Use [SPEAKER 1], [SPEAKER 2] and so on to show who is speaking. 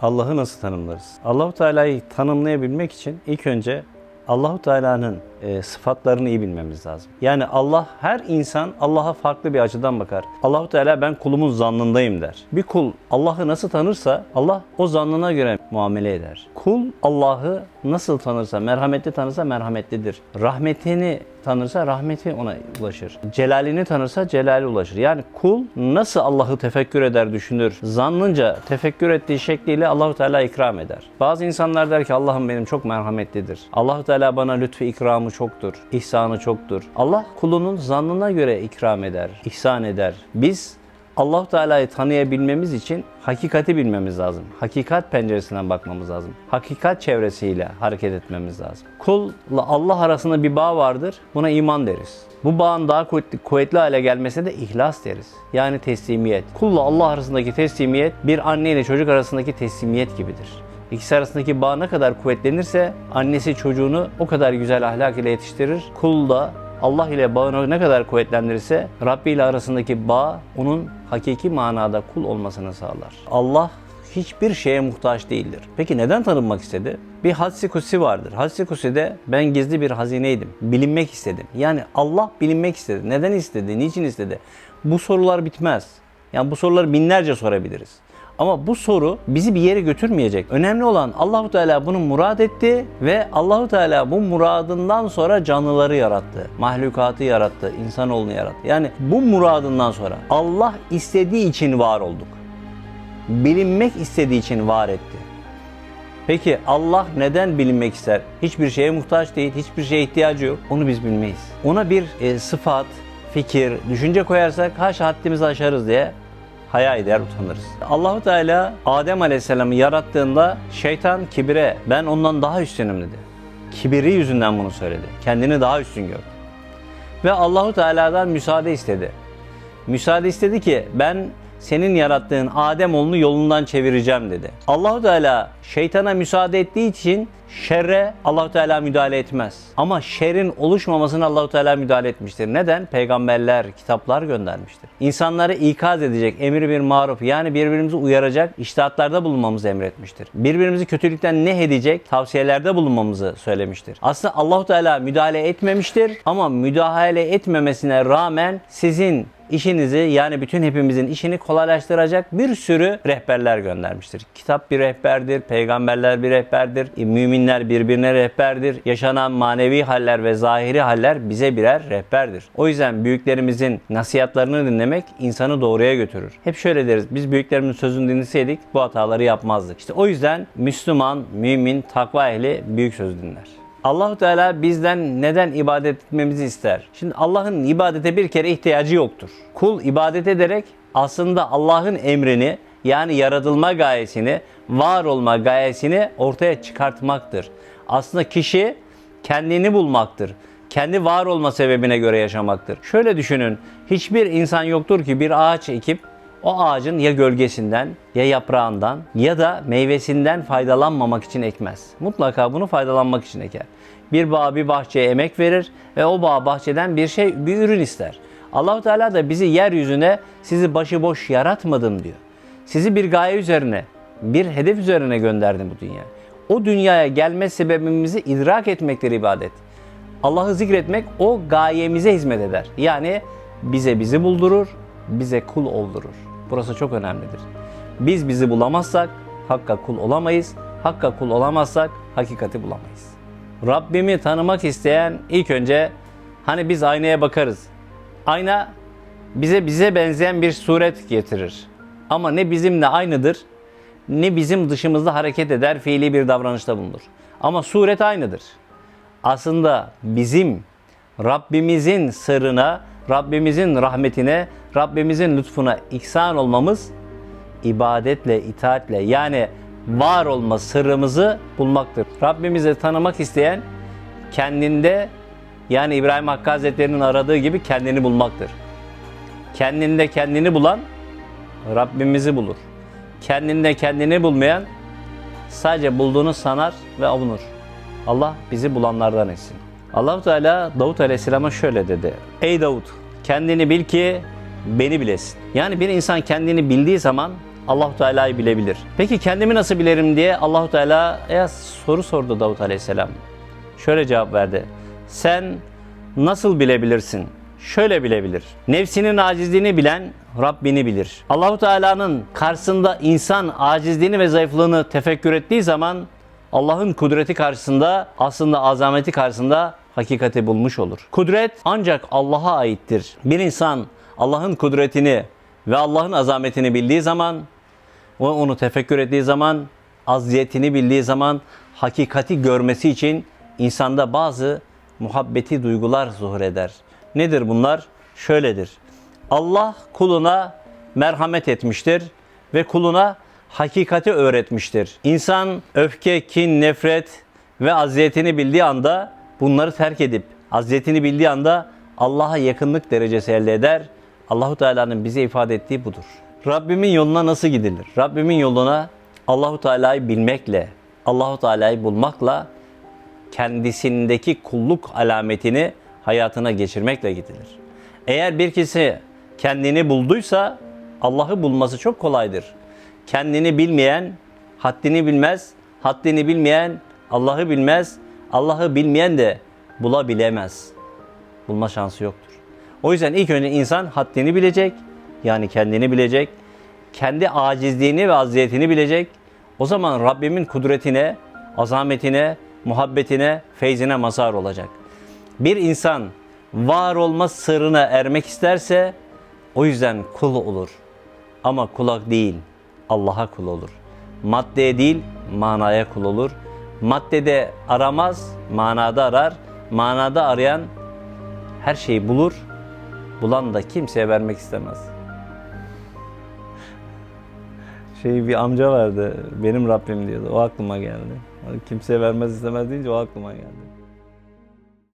[SPEAKER 1] Allah'ı nasıl tanımlarız? Allahu Teala'yı tanımlayabilmek için ilk önce Allahu Teala'nın e, sıfatlarını iyi bilmemiz lazım. Yani Allah her insan Allah'a farklı bir açıdan bakar. Allahu Teala ben kulumun zannındayım der. Bir kul Allah'ı nasıl tanırsa Allah o zannına göre muamele eder. Kul Allah'ı nasıl tanırsa, merhametli tanırsa merhametlidir. Rahmetini tanırsa rahmeti ona ulaşır. Celalini tanırsa celali ulaşır. Yani kul nasıl Allah'ı tefekkür eder, düşünür. Zannınca tefekkür ettiği şekliyle Allahu Teala ikram eder. Bazı insanlar der ki Allah'ım benim çok merhametlidir. Allahu Teala bana lütfu ikramı çoktur. ihsanı çoktur. Allah kulunun zannına göre ikram eder, ihsan eder. Biz Allahu Teala'yı tanıyabilmemiz için hakikati bilmemiz lazım. Hakikat penceresinden bakmamız lazım. Hakikat çevresiyle hareket etmemiz lazım. Kulla Allah arasında bir bağ vardır. Buna iman deriz. Bu bağın daha kuvvetli, kuvvetli hale gelmesine de ihlas deriz. Yani teslimiyet. Kulla Allah arasındaki teslimiyet bir anne ile çocuk arasındaki teslimiyet gibidir. İkisi arasındaki bağ ne kadar kuvvetlenirse annesi çocuğunu o kadar güzel ahlak ile yetiştirir. Kul da Allah ile bağını ne kadar kuvvetlendirirse Rabbi ile arasındaki bağ onun hakiki manada kul olmasını sağlar. Allah hiçbir şeye muhtaç değildir. Peki neden tanınmak istedi? Bir hadsi kutsi vardır. Hadsi kutsi'de ben gizli bir hazineydim. Bilinmek istedim. Yani Allah bilinmek istedi. Neden istedi? Niçin istedi? Bu sorular bitmez. Yani bu soruları binlerce sorabiliriz. Ama bu soru bizi bir yere götürmeyecek. Önemli olan Allahu Teala bunu murad etti ve Allahu Teala bu muradından sonra canlıları yarattı. Mahlukatı yarattı, insanoğlunu yarattı. Yani bu muradından sonra Allah istediği için var olduk. Bilinmek istediği için var etti. Peki Allah neden bilinmek ister? Hiçbir şeye muhtaç değil, hiçbir şeye ihtiyacı yok. Onu biz bilmeyiz. Ona bir e, sıfat, fikir, düşünce koyarsak haşa haddimizi aşarız diye haya eder, utanırız. Allahu Teala Adem Aleyhisselam'ı yarattığında şeytan kibire ben ondan daha üstünüm dedi. Kibiri yüzünden bunu söyledi. Kendini daha üstün gördü. Ve Allahu Teala'dan müsaade istedi. Müsaade istedi ki ben senin yarattığın Adem oğlunu yolundan çevireceğim dedi. Allahu Teala şeytana müsaade ettiği için şerre Allahu Teala müdahale etmez. Ama şerrin oluşmamasına Allahu Teala müdahale etmiştir. Neden? Peygamberler, kitaplar göndermiştir. İnsanları ikaz edecek, emir bir maruf yani birbirimizi uyaracak iştahatlarda bulunmamızı emretmiştir. Birbirimizi kötülükten ne edecek tavsiyelerde bulunmamızı söylemiştir. Aslında Allahu Teala müdahale etmemiştir ama müdahale etmemesine rağmen sizin işinizi yani bütün hepimizin işini kolaylaştıracak bir sürü rehberler göndermiştir. Kitap bir rehberdir, peygamberler bir rehberdir, müminler birbirine rehberdir. Yaşanan manevi haller ve zahiri haller bize birer rehberdir. O yüzden büyüklerimizin nasihatlarını dinlemek insanı doğruya götürür. Hep şöyle deriz, biz büyüklerimizin sözünü dinleseydik bu hataları yapmazdık. İşte o yüzden Müslüman, mümin, takva ehli büyük söz dinler. Allahu Teala bizden neden ibadet etmemizi ister? Şimdi Allah'ın ibadete bir kere ihtiyacı yoktur. Kul ibadet ederek aslında Allah'ın emrini yani yaratılma gayesini, var olma gayesini ortaya çıkartmaktır. Aslında kişi kendini bulmaktır. Kendi var olma sebebine göre yaşamaktır. Şöyle düşünün, hiçbir insan yoktur ki bir ağaç ekip o ağacın ya gölgesinden ya yaprağından ya da meyvesinden faydalanmamak için ekmez. Mutlaka bunu faydalanmak için eker. Bir bağ bir bahçeye emek verir ve o bağ bahçeden bir şey bir ürün ister. Allahu Teala da bizi yeryüzüne sizi başıboş yaratmadım diyor. Sizi bir gaye üzerine, bir hedef üzerine gönderdim bu dünya. O dünyaya gelme sebebimizi idrak etmektir ibadet. Allah'ı zikretmek o gayemize hizmet eder. Yani bize bizi buldurur, bize kul oldurur. Burası çok önemlidir. Biz bizi bulamazsak Hakk'a kul olamayız. Hakk'a kul olamazsak hakikati bulamayız. Rabbimi tanımak isteyen ilk önce hani biz aynaya bakarız. Ayna bize bize benzeyen bir suret getirir. Ama ne bizimle aynıdır ne bizim dışımızda hareket eder, fiili bir davranışta bulunur. Ama suret aynıdır. Aslında bizim Rabbimizin sırrına, Rabbimizin rahmetine, Rabbimizin lütfuna ihsan olmamız ibadetle, itaatle yani var olma sırrımızı bulmaktır. Rabbimizi tanımak isteyen kendinde yani İbrahim Hakkı Hazretleri'nin aradığı gibi kendini bulmaktır. Kendinde kendini bulan Rabbimizi bulur. Kendinde kendini bulmayan sadece bulduğunu sanar ve avunur. Allah bizi bulanlardan etsin. Allahu Teala Davut Aleyhisselam'a şöyle dedi. Ey Davut kendini bil ki beni bilesin. Yani bir insan kendini bildiği zaman Allahu Teala'yı bilebilir. Peki kendimi nasıl bilirim diye Allahu Teala'ya soru sordu Davut Aleyhisselam. Şöyle cevap verdi. Sen nasıl bilebilirsin? Şöyle bilebilir. Nefsinin acizliğini bilen Rabbini bilir. Allahu Teala'nın karşısında insan acizliğini ve zayıflığını tefekkür ettiği zaman Allah'ın kudreti karşısında aslında azameti karşısında hakikati bulmuş olur. Kudret ancak Allah'a aittir. Bir insan Allah'ın kudretini ve Allah'ın azametini bildiği zaman ve onu tefekkür ettiği zaman, aziyetini bildiği zaman hakikati görmesi için insanda bazı muhabbeti duygular zuhur eder. Nedir bunlar? Şöyledir. Allah kuluna merhamet etmiştir ve kuluna hakikati öğretmiştir. İnsan öfke, kin, nefret ve aziyetini bildiği anda bunları terk edip aziyetini bildiği anda Allah'a yakınlık derecesi elde eder. Allahu Teala'nın bize ifade ettiği budur. Rabbimin yoluna nasıl gidilir? Rabbimin yoluna Allahu Teala'yı bilmekle, Allahu Teala'yı bulmakla kendisindeki kulluk alametini hayatına geçirmekle gidilir. Eğer bir kişi kendini bulduysa Allah'ı bulması çok kolaydır. Kendini bilmeyen haddini bilmez, haddini bilmeyen Allah'ı bilmez, Allah'ı bilmeyen de bulabilemez. Bulma şansı yoktur. O yüzden ilk önce insan haddini bilecek, yani kendini bilecek, kendi acizliğini ve aziyetini bilecek. O zaman Rabbimin kudretine, azametine, muhabbetine, feyzine mazhar olacak. Bir insan var olma sırrına ermek isterse o yüzden kul olur. Ama kulak değil, Allah'a kul olur. Maddeye değil, manaya kul olur. Maddede aramaz, manada arar. Manada arayan her şeyi bulur. Bulan da kimseye vermek istemez. Şey bir amca vardı, benim Rabbim diyordu. O aklıma geldi. Kimseye vermez istemez deyince o aklıma geldi.